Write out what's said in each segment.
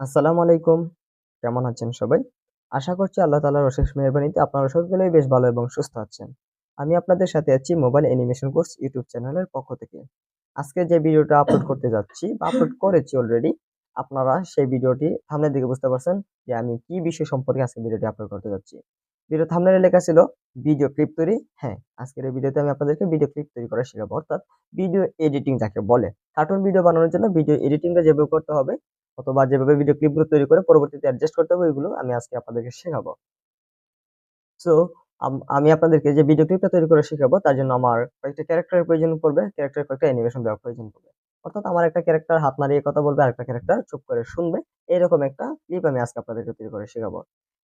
আসসালামু আলাইকুম। কেমন আছেন সবাই? আশা করছি আল্লাহ তাআলার অশেষ মেহরবানিতে আপনারা সকলেই বেশ ভালো এবং সুস্থ আছেন। আমি আপনাদের সাথে আছি মোবাইল অ্যানিমেশন কোর্স ইউটিউব চ্যানেলের পক্ষ থেকে। আজকে যে ভিডিওটা আপলোড করতে যাচ্ছি বা আপলোড করেছি অলরেডি আপনারা সেই ভিডিওটি থামলে দিকে বুঝতে পারছেন যে আমি কি বিষয় সম্পর্কে আজকে ভিডিওটি আপলোড করতে যাচ্ছি। ভিডিও থামলে লেখা ছিল, ভিডিও ক্লিপ তৈরি হ্যাঁ আজকের এই ভিডিওতে আমি আপনাদেরকে ভিডিও ক্লিপ তৈরি করা শেখাবো অর্থাৎ ভিডিও এডিটিং যাকে বলে। কার্টুন ভিডিও বানানোর জন্য ভিডিও এডিটিংটা যেভাবে করতে হবে অথবা যেভাবে ভিডিও ক্লিপগুলো তৈরি করে পরবর্তীতে অ্যাডজাস্ট করতে হবে, ওইগুলো আমি আজকে আপনাদেরকে শেখাবো। সো আমি আপনাদেরকে যে ভিডিও ক্লিপটা তৈরি করে শেখাবো, তার জন্য আমার কয়েকটা ক্যারেক্টারের প্রয়োজন পড়বে ক্যারেক্টারের কয়েকটা অ্যানিমেশন দেওয়ার প্রয়োজন পড়বে। অর্থাৎ আমার একটা ক্যারেক্টার হাত নাড়িয়ে কথা বলবে আর একটা ক্যারেক্টার চুপ করে শুনবে, এরকম একটা ক্লিপ আমি আজকে আপনাদেরকে তৈরি করে শেখাবো।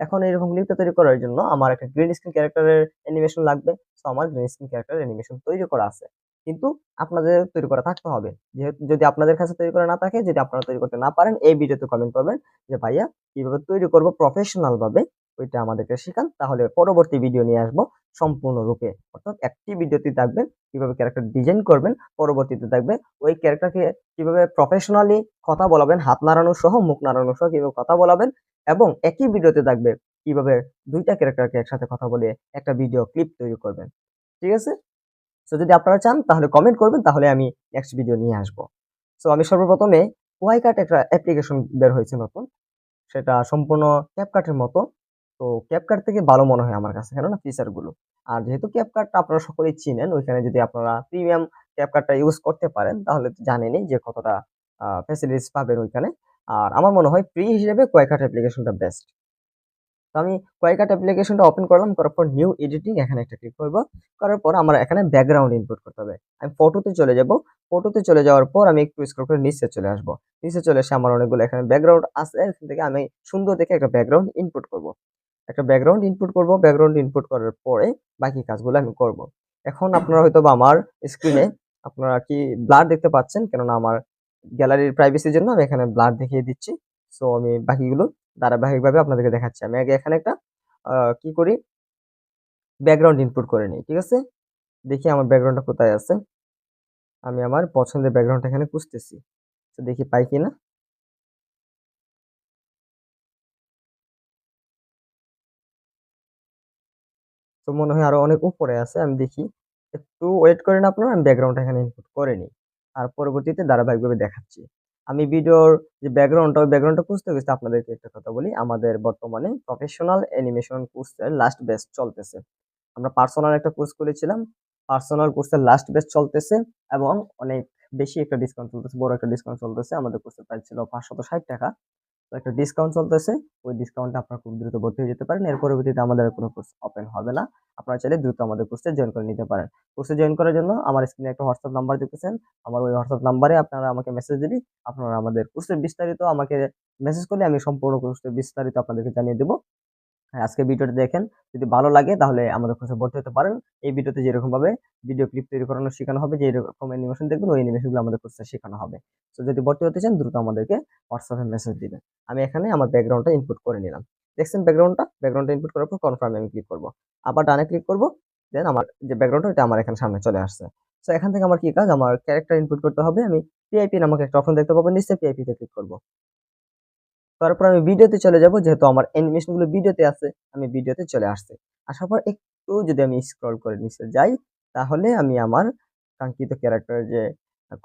এখন এরকম ক্লিপটা তৈরি করার জন্য আমার একটা গ্রিন স্ক্রিন ক্যারেক্টারের অ্যানিমেশন লাগবে। সো আমার গ্রিন স্ক্রিন ক্যারেক্টারের অ্যানিমেশন তৈরি করা আছে। কিন্তু আপনাদের তৈরি করা থাকতে হবে। যেহেতু, যদি আপনাদের কাছে তৈরি করা না থাকে, যদি আপনারা তৈরি করতে না পারেন, এই ভিডিওতে কমেন্ট করবেন যে, ভাইয়া, কীভাবে তৈরি করব প্রফেশনাল ভাবে ওইটা আমাদেরকে শেখান, তাহলে পরবর্তী ভিডিও নিয়ে আসব সম্পূর্ণরূপে। অর্থাৎ একটি ভিডিওতে থাকবে কীভাবে ক্যারেক্টার ডিজাইন করবেন, পরবর্তীতে থাকবে ওই ক্যারেক্টারকে কীভাবে প্রফেশনালি কথা বলাবেন, হাত নাড়ানো সহ, মুখ নাড়ানো সহ কীভাবে কথা বলাবেন এবং একই ভিডিওতে থাকবে কীভাবে দুইটা ক্যারেক্টারকে একসাথে কথা বলে একটা ভিডিও ক্লিপ তৈরি করবেন। ঠিক আছে? সো যদি আপনারা চান, তাহলে কমেন্ট করবেন, তাহলে আমি নেক্সট ভিডিও নিয়ে আসব। সো আমি সর্বপ্রথমে ওয়াইকাট একটা অ্যাপ্লিকেশন বের হয়েছে নতুন। সেটা সম্পূর্ণ ক্যাপকাটের মতো। তো ক্যাপকাট থেকে ভালো মনে হয় আমার কাছে, কেননা ফিচারগুলো আর যেহেতু ক্যাপকাটটা আপনারা সকলেই চিনেন, ওইখানে যদি আপনারা প্রিমিয়াম ক্যাপকাটটা ইউজ করতে পারেন, তাহলে জানেনই যে কতটা ফ্যাসিলিটিস পাবেন ওইখানে। আর আমার মনে হয় ফ্রি হিসেবে কোয়াইকাট অ্যাপ্লিকেশনটা বেস্ট তো আমি কয়েকাট অ্যাপ্লিকেশনটা ওপেন করলাম, করার পর নিউ এডিটিং এখানে একটা ক্লিক করব। করার পর আমার এখানে ব্যাকগ্রাউন্ড ইনপুট করতে হবে। আমি ফটোতে চলে যাব। ফটোতে চলে যাওয়ার পর আমি একটু স্ক্রল করে নিচে চলে আসব। নিচে চলে এসে আমার অনেকগুলো এখানে ব্যাকগ্রাউন্ড আছে। এখান থেকে আমি সুন্দর দেখে একটা ব্যাকগ্রাউন্ড ইনপুট করব। একটা ব্যাকগ্রাউন্ড ইনপুট করব। ব্যাকগ্রাউন্ড ইনপুট করার পরে বাকি কাজগুলো আমি করব। এখন আপনারা হয়তো বা আমার স্ক্রিনে আপনারা কি ব্লার দেখতে পাচ্ছেন? কেননা আমার গ্যালারির প্রাইভেসির জন্য আমি এখানে ব্লার দেখিয়ে দিচ্ছি। সো আমি বাকিগুলো ধারাবাহিকভাবে আপনাদেরকে দেখাচ্ছি। আমি আগে এখানে একটা কি করি? ব্যাকগ্রাউন্ড ইনপুট করে নিই, ঠিক আছে? দেখি আমার ব্যাকগ্রাউন্ডটা কোথায় আছে। আমি আমার পছন্দের ব্যাকগ্রাউন্ডটা এখানে খুঁজতেছি। তো দেখি পাই কি না? তো মনে হয় আরও অনেক উপরে আছে, আমি দেখি। একটু ওয়েট করেন আপনারা, আমি ব্যাকগ্রাউন্ডটা এখানে ইনপুট করে নিই। আর পরবর্তীতে ধারাবাহিকভাবে দেখাচ্ছি। আমি ভিডিওর যে ব্যাকগ্রাউন্ডটা ওই ব্যাকগ্রাউন্ডটা খুঁজতে গেছি আপনাদেরকে একটা কথা বলি। আমাদের বর্তমানে প্রফেশনাল অ্যানিমেশন কোর্সের লাস্ট বেস্ট চলতেছে। আমরা পার্সোনাল একটা কোর্স করেছিলাম। পার্সোনাল কোর্সের লাস্ট বেস্ট চলতেছে এবং অনেক বেশি একটা ডিসকাউন্ট চলতেছে, বড় একটা ডিসকাউন্ট চলতেছে। আমাদের কোর্সের প্রাইস ছিল পাঁচশত ষাট টাকা। তো একটা ডিসকাউন্ট চলতেছে, ওই ডিসকাউন্টটা আপনারা খুব দ্রুত ভর্তি হয়ে যেতে পারেন। এর পরবর্তীতে আমাদের কোনো কোর্স ওপেন হবে না। আপনারা চাইলে দ্রুত আমাদের কোর্সে জয়েন করে নিতে পারেন। কোর্সে জয়েন করার জন্য আমার স্ক্রিনে একটা হোয়াটসঅ্যাপ নাম্বার দিতেছেন। আমার ওই হোয়াটসঅ্যাপ নাম্বারে আপনারা আমাকে মেসেজ দিলি আপনারা আমাদের কোর্সের বিস্তারিত আমাকে মেসেজ করলে আমি সম্পূর্ণ কোর্সের বিস্তারিত আপনাদেরকে জানিয়ে দেবো। আজকে ভিডিওটা দেখেন। যদি ভালো লাগে তাহলে আমাদের কোর্সে ভর্তি হতে পারেন। এই ভিডিওতে যেরকম ভাবে ভিডিও ক্লিপ তৈরি করানো শেখানো হবে যে এরকম অ্যানিমেশন দেখবেন, ওই অ্যানিমেশনগুলো আমাদের কোর্সে শেখানো হবে। তো যদি ভর্তি হতে চান, দ্রুত আমাদেরকে হোয়াটসঅ্যাপে মেসেজ দিবেন। আমি এখানে আমার ব্যাকগ্রাউন্ডটা ইনপুট করে নিলাম। দেখছেন ব্যাকগ্রাউন্ডটা ব্যাকগ্রাউন্ডটা ইনপুট করার পর কনফার্মে আমি ক্লিক করব। আবার ডানে ক্লিক করব দেন আমার যে ব্যাকগ্রাউন্ডটা এটা আমার এখানে সামনে চলে আসছে। তো এখান থেকে আমার কি কাজ? আমার ক্যারেক্টার ইনপুট করতে হবে। আমি পিআইপি নামক একটা অপশন দেখতে পাবো। নিশ্চয়ই পিআইপিতে ক্লিক করব। তারপর আমি ভিডিওতে চলে যাব, যেহেতু আমার অ্যানিমেশনগুলো ভিডিওতে আছে, আমি ভিডিওতে চলে আসছে। আসার পর একটু যদি আমি স্ক্রল করে নিচে যাই, তাহলে আমি আমার কাঙ্ক্ষিত ক্যারেক্টারের যে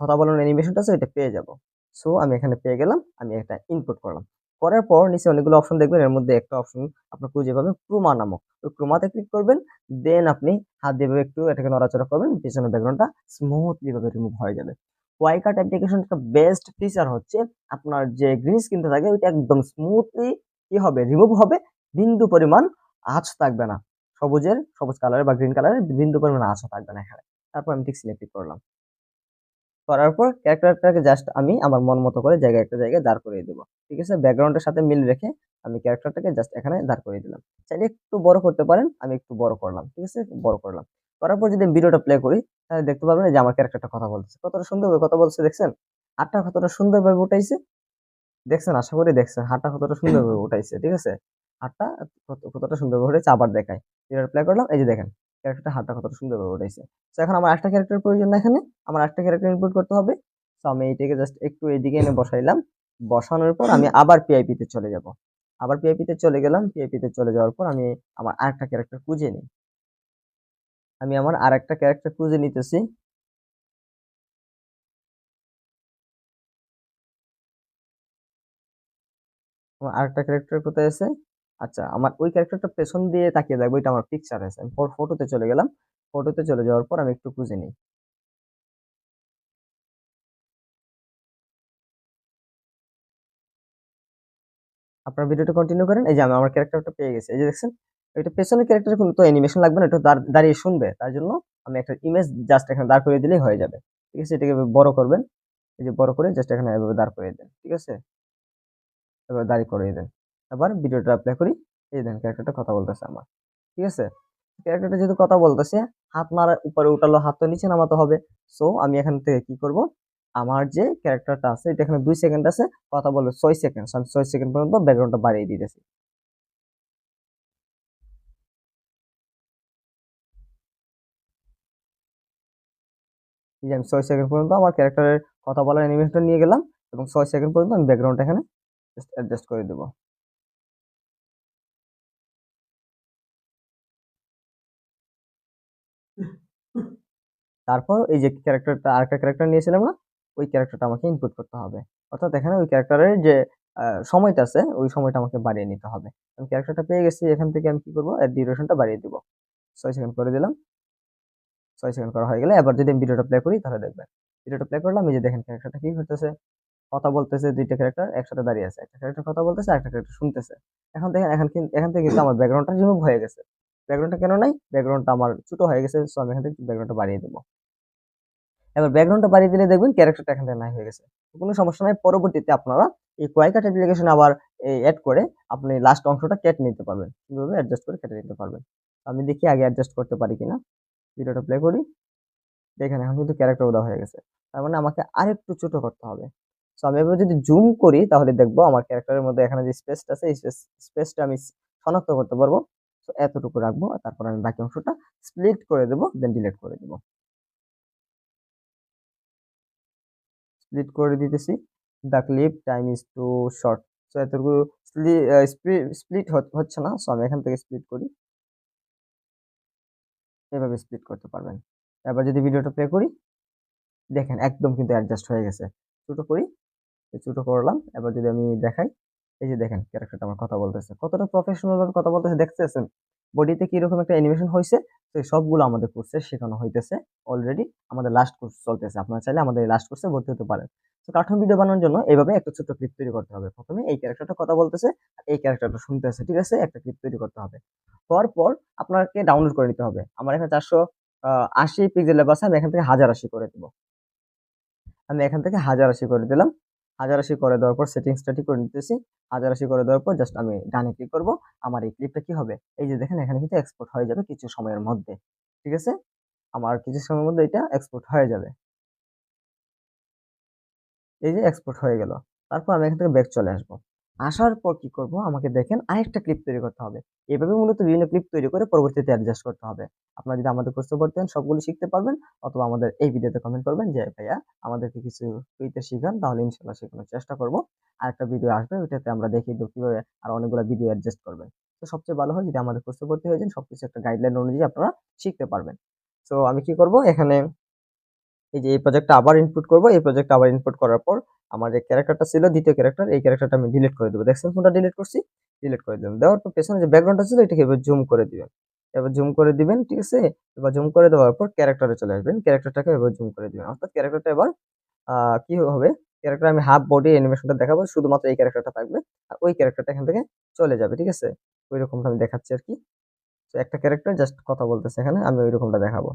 কথা বলার অ্যানিমেশনটা আছে, ওইটা পেয়ে যাব। সো আমি এখানে পেয়ে গেলাম, আমি একটা ইনপুট করলাম। করার পর নিচে অনেকগুলো অপশন দেখবেন, এর মধ্যে একটা অপশন আপনার খুঁজে পাবেন ক্রোমা নামক। ওই ক্রোমাতে ক্লিক করবেন দেন আপনি হাত দিয়ে একটু এটাকে নড়াচড়া করবেন, পিছনের ব্যাকগ্রাউন্ডটা স্মুথলিভাবে রিমুভ হয়ে যাবে। ওয়াইকাট অ্যাপ্লিকেশনটা বেস্ট ফিচার হচ্ছে। আপনার যে গ্রিন স্ক্রিনটা থাকে, ওইটা একদম স্মুথলি কি হবে রিমুভ হবে, বিন্দু পরিমাণ আঁচ থাকবে না। সবুজের, সবুজ কালারের বা গ্রিন কালারের বিন্দু পরিমাণ আঁচও থাকবে না এখানে। তারপর আমি ঠিক সিলেক্ট করলাম। করার পর ক্যারেক্টারটাকে জাস্ট আমি আমার মন মতো করে জায়গায় একটা জায়গায় দাঁড় করিয়ে দেবো। ঠিক আছে? ব্যাকগ্রাউন্ডের সাথে মিল রেখে আমি ক্যারেক্টারটাকে জাস্ট এখানে দাঁড় করিয়ে দিলাম। চাইলে একটু বড় করতে পারেন, আমি একটু বড় করলাম। ঠিক আছে? বড় করলাম। করার পর যদি ভিডিওটা প্লে করি, তাহলে দেখতে পাবেন যে আমার ক্যারেক্টারটা কথা বলছে কতটা সুন্দরভাবে কথা বলছে দেখছেন? হাতটা কতটা সুন্দরভাবে উঠাইছে। দেখছেন? আশা করি দেখছেন, হাতটা কতটা সুন্দরভাবে উঠাইছে, ঠিক আছে? হাতটা কতটা সুন্দরভাবে উঠেছে, আবার দেখায় ভিডিওটা প্লে করলাম, এই যে দেখেন ক্যারেক্টারটা হাতটা কতটা সুন্দরভাবে উঠাইছে। তো এখন আমার একটা ক্যারেক্টার প্রয়োজন না এখানে। আমার একটা ক্যারেক্টার ইনপুট করতে হবে। তো আমি এইটাকে জাস্ট একটু এইদিকে এনে বসাইলাম। বসানোর পর আমি আবার পিআইপি তে চলে যাব। আবার পিআইপি তে চলে গেলাম। পিআইপি তে চলে যাওয়ার পর আমি আমার আরেকটা ক্যারেক্টার খুঁজে নিই। আমি আমার আরেকটা ক্যারেক্টার খুঁজে নিতেছি। আমার আরেকটা ক্যারেক্টার কোথায় আছে? আচ্ছা আমার ওই ক্যারেক্টারটা পেছন দিয়ে তাকিয়ে দেখব, এটা আমার পিকচার আছে। আমি ফটোতে চলে গেলাম। ফটোতে চলে যাওয়ার পর আমি একটু খুঁজে নিই। আপনার ভিডিওটা কন্টিনিউ করেন। এই যে আমি আমার ক্যারেক্টারটা পেয়ে গেছি। এই যে দেখছেন? এটা পেছনের ক্যারেক্টার কোনো, তো অ্যানিমেশন লাগবে না, এটা দাঁড়িয়ে শুনবে। তার জন্য আমি একটা ইমেজ জাস্ট এখানে দাঁড় করিয়ে দিলেই হয়ে যাবে। ঠিক আছে? এটাকে বড় করবেন। এই যে বড় করে জাস্ট এখানে এভাবে দাঁড় করিয়ে দেন। ঠিক আছে? এবার দাঁড়িয়ে করিয়ে দেন। আবার ভিডিওটা অ্যাপ্লাই করি। এই দেন ক্যারেক্টারটা কথা বলতেছে আমার। ঠিক আছে? ক্যারেক্টারটা যেহেতু কথা বলতেছে, হাত মারা উপরে উঠালো, হাত তো নিচে নামাতে হবে। সো আমি এখান থেকে কি করব? আমার যে ক্যারেক্টারটা আছে, এটা এখানে দুই সেকেন্ড আছে। কথা বলবে ছয় সেকেন্ড আমি ছয় সেকেন্ড পর্যন্ত ব্যাকগ্রাউন্ডটা বাড়িয়ে দিতেছি। এই যে আমি ছয় সেকেন্ড পর্যন্ত আমার ক্যারেক্টারের কথা বলার অ্যানিমেশনটা নিয়ে গেলাম এবং ছয় সেকেন্ড পর্যন্ত আমি ব্যাকগ্রাউন্ডটা এখানে অ্যাডজাস্ট করে দেবো। তারপর এই যে ক্যারেক্টারটা আরেকটা ক্যারেক্টার নিয়েছিলাম না, ওই ক্যারেক্টারটা আমাকে ইনপুট করতে হবে। অর্থাৎ এখানে ওই ক্যারেক্টারের যে সময়টা আছে, ওই সময়টা আমাকে বাড়িয়ে নিতে হবে। আমি ক্যারেক্টারটা পেয়ে গেছি, এখান থেকে আমি কি করব? এর ডিউরেশনটা বাড়িয়ে দিব। ছয় সেকেন্ড করে দিলাম। ছয় সেকেন্ড করা হয়ে গেলে এবার যদি আমি ভিডিওটা প্লে করি তাহলে দেখবেন, ভিডিওটা প্লে করলাম, এই যে দেখেন ক্যারেক্টারটা কি করতেছে? কথা বলতেছে দুইটা ক্যারেক্টার একসাথে দাঁড়িয়ে আছে, একটা ক্যারেক্টার কথা বলতেছে একটা ক্যারেক্টার শুনতেছে। এখন দেখেন, এখন এখান থেকে কিন্তু আমার ব্যাকগ্রাউন্ডটা রিমুভ হয়ে গেছে। ব্যাকগ্রাউন্ডটা কেন নাই? ব্যাকগ্রাউন্ডটা আমার ছোট হয়ে গেছে সো আমি এখান থেকে ব্যাকগ্রাউন্ডটা বাড়িয়ে দেবো। এবার ব্যাকগ্রাউন্ডটা বাড়িয়ে দিলে দেখবেন ক্যারেক্টারটা এখান থেকে নাই হয়ে গেছে। কোনো সমস্যা নাই, পরবর্তীতে আপনারা এই কোয়াইকাট অ্যাপ্লিকেশন আবার এই অ্যাড করে আপনি লাস্ট অংশটা কেটে নিতে পারবেন। কীভাবে? অ্যাডজাস্ট করে কেটে নিতে পারবেন। আমি দেখি আগে অ্যাডজাস্ট করতে পারি কিনা। ভিডিওটা প্লে করি। দেখেন, এখন কিন্তু ক্যারেক্টার উদা হয়ে গেছে। তার মানে আমাকে আরেকটু ছোট করতে হবে। সো আমি এবার যদি জুম করি, তাহলে দেখব আমার ক্যারেক্টারের মধ্যে এখানে যে স্পেসটা আছে, এই স্পেসটা আমি শনাক্ত করতে পারব। তো এতটুকু রাখব আর তারপর আমি বাকি অংশটা স্প্লিট করে দেবো দেন ডিলিট করে দেবো। স্প্লিট করে দিতেছি। The clip time is too short so এতটুকু স্প্লিট হচ্ছে না। সো আমি এখান থেকে স্প্লিট করি। এভাবে স্প্লিট করতে পারবেন। এবার যদি ভিডিওটা প্লে করি, দেখেন একদম কিন্তু অ্যাডজাস্ট হয়ে গেছে। ছোটো করি, ছোটো করলাম। এবার যদি আমি দেখাই এই যে দেখেন ক্যারেক্টারটা আমার কথা বলতেছে। কতটা প্রফেশনাল ভাবে কথা বলতেছে, দেখতেছেন? বডিতে কীরকম একটা অ্যানিমেশন হয়েছে তো সবগুলো আমাদের কোর্সে শেখানো হইতেছে অলরেডি আমাদের লাস্ট কোর্স চলতেছে, আপনারা চাইলে আমাদের এই লাস্ট কোর্সে ভর্তি হতে পারেন। তো কার্টুন ভিডিও বানানোর জন্য এইভাবে একটা ছোট্ট ক্লিপ তৈরি করতে হবে। প্রথমে এই ক্যারেক্টারটা কথা বলতেছে এই ক্যারেক্টারটা শুনতেছে ঠিক আছে? একটা ক্লিপ তৈরি করতে হবে। হওয়ার পর আপনাকে ডাউনলোড করে নিতে হবে। আমার এখানে চারশো আশি পিক্সেলের বাসে আমি এখান থেকে হাজার আশি করে দেবো। আমি এখান থেকে হাজার আশি করে দিলাম। হাজার আশি করে দেওয়ার পর সেটিংসটা ঠিক করে নিতেছি। হাজার আশি করে দেওয়ার পর জাস্ট আমি ডানে ক্লিক করব। আমার এই ক্লিপটা কি হবে? এই যে দেখেন, এখানে কিন্তু এক্সপোর্ট হয়ে যাবে কিছু সময়ের মধ্যে। ঠিক আছে? আমার কিছু সময়ের মধ্যে এটা এক্সপোর্ট হয়ে যাবে। এই যে এক্সপোর্ট হয়ে গেল। তারপর আমি এখান থেকে ব্যাক চলে আসব। আসার পর কি করব? আমাকে দেখেন আরেকটা ক্লিপ তৈরি করতে হবে। এভাবে মূলত বিভিন্ন ক্লিপ তৈরি করে পরবর্তীতে অ্যাডজাস্ট করতে হবে। আপনারা যদি আমাদের কোর্সে ভর্তি হন, সবগুলো শিখতে পারবেন অথবা আমাদের এই ভিডিওতে কমেন্ট করবেন যে, ভাইয়া, আমাদেরকে কিছু ফ্রিতে শিখান, তাহলে ইনশাল্লাহ শেখানোর চেষ্টা করব। আরেকটা ভিডিও আসবে, ওইটাতে আমরা দেখিয়ে দেবো কীভাবে আর অনেকগুলো ভিডিও অ্যাডজাস্ট করবেন। তো সবচেয়ে ভালো হয় যদি আমাদের কোর্সে ভর্তি হয়ে যান, সবকিছু একটা গাইডলাইন অনুযায়ী আপনারা শিখতে পারবেন। তো আমি কি করব? এখানে এই যে এই প্রজেক্টটা আবার ইনপুট করব, এই প্রজেক্টটা আবার ইনপুট করার পর আমার যে ক্যারেক্টারটা ছিল, দ্বিতীয় ক্যারেক্টার এই ক্যারেক্টারটা আমি ডিলিট করে দেবো। দেখছেন কোনটা ডিলিট করছি? ডিলিট করে দিলাম। দেওয়ার পর পেছনে যে ব্যাকগ্রাউন্ডটা ছিল, এটাকে এবার জুম করে দিবেন। এবার জুম করে দিবেন, ঠিক আছে? এবার জুম করে দেওয়ার পর ক্যারেক্টারে চলে আসবেন। ক্যারেক্টারটাকে এবার জুম করে দিবেন। অর্থাৎ ক্যারেক্টারটা এবার কি হবে? ক্যারেক্টার আমি হাফ বডি অ্যানিমেশনটা দেখাবো, শুধুমাত্র এই ক্যারেক্টারটা থাকবে আর ওই ক্যারেক্টারটা এখান থেকে চলে যাবে, ঠিক আছে? ওই রকমটা আমি দেখাচ্ছি আর কি। তো একটা ক্যারেক্টার জাস্ট কথা বলতেছে এখানে, আমি ওই রকমটা দেখাবো।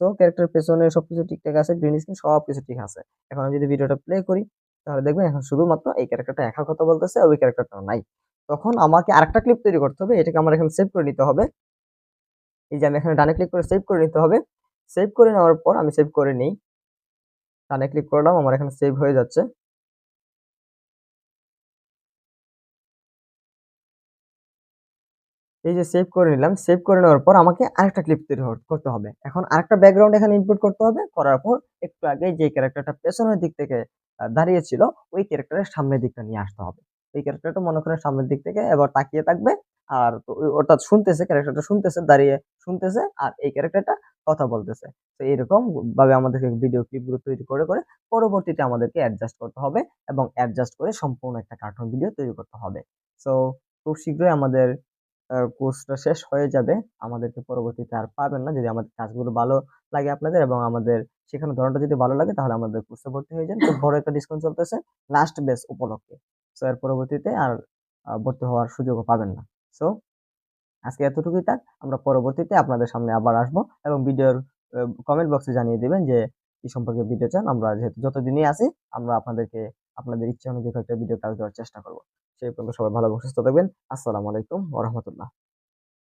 তো ক্যারেক্টার পেছনে সবকিছু ঠিকঠাক আছে গ্রিন স্ক্রিন সব কিছু ঠিক আছে। এখন আমি যদি ভিডিওটা প্লে করি, তাহলে দেখবেন এখন শুধুমাত্র এই ক্যারেক্টারটা একা কথা বলতেছে ওই ক্যারেক্টারটা নাই। তখন আমাকে আরেকটা ক্লিপ তৈরি করতে হবে, এটাকে আমার এখানে সেভ করে নিতে হবে। এই যে আমি এখানে ডানে ক্লিক করে সেভ করে নিতে হবে। সেভ করে নেওয়ার পর আমি সেভ করে নিই। ডানে ক্লিক করলাম, আমার এখানে সেভ হয়ে যাচ্ছে। এই যে সেভ করে নিলাম সেভ করে নেওয়ার পর আমাকে আরেকটা ক্লিপ তৈরি করতে হবে। এখন আরেকটা ব্যাকগ্রাউন্ড এখানে ইনপুট করতে হবে করার পর একটু আগে যে ক্যারেক্টারটা পেছনের দিক থেকে আহ, দাঁড়িয়ে ছিল ওই ক্যারেক্টারের সামনের দিকটা নিয়ে আসতে হবে। এই ক্যারেক্টারটা মনে করেন সামনের দিক থেকে এবার তাকিয়ে থাকবে আর অর্থাৎ শুনতেছে ক্যারেক্টারটা শুনতেছে দাঁড়িয়ে শুনতেছে আর এই ক্যারেক্টারটা কথা বলতেছে। তো এরকম ভাবে আমাদেরকে ভিডিও ক্লিপগুলো তৈরি করে করে পরবর্তীতে আমাদেরকে অ্যাডজাস্ট করতে হবে এবং অ্যাডজাস্ট করে সম্পূর্ণ একটা কার্টুন ভিডিও তৈরি করতে হবে। সো খুব শীঘ্রই আমাদের কোর্সটা শেষ হয়ে যাবে, আমাদেরকে পরবর্তীতে আর পাবেন না যদি আমাদের কাজগুলো ভালো লাগে আপনাদের এবং আমাদের শেখানোর ধরনটা যদি ভালো লাগে তাহলে আমাদের কোর্সে ভর্তি হয়ে যান। খুব বড় একটা ডিসকাউন্ট চলতেছে লাস্ট বেস উপলক্ষে। সো এর পরবর্তীতে আর ভর্তি হওয়ার সুযোগও পাবেন না। সো আজকে এতটুকুই থাক, আমরা পরবর্তীতে আপনাদের সামনে আবার আসব এবং ভিডিওর কমেন্ট বক্সে জানিয়ে দিবেন যে কি সম্পর্কে ভিডিও চান। আমরা যেহেতু যতদিনই আছি, আমরা আপনাদেরকে, আপনাদের ইচ্ছা অনুযায়ী একটা ভিডিও কাজ দেওয়ার চেষ্টা করব। সেই পর্যন্ত সবাই ভালো এবং সুস্থ থাকবেন। আসসালামু আলাইকুম ওরহমতুল্লাহ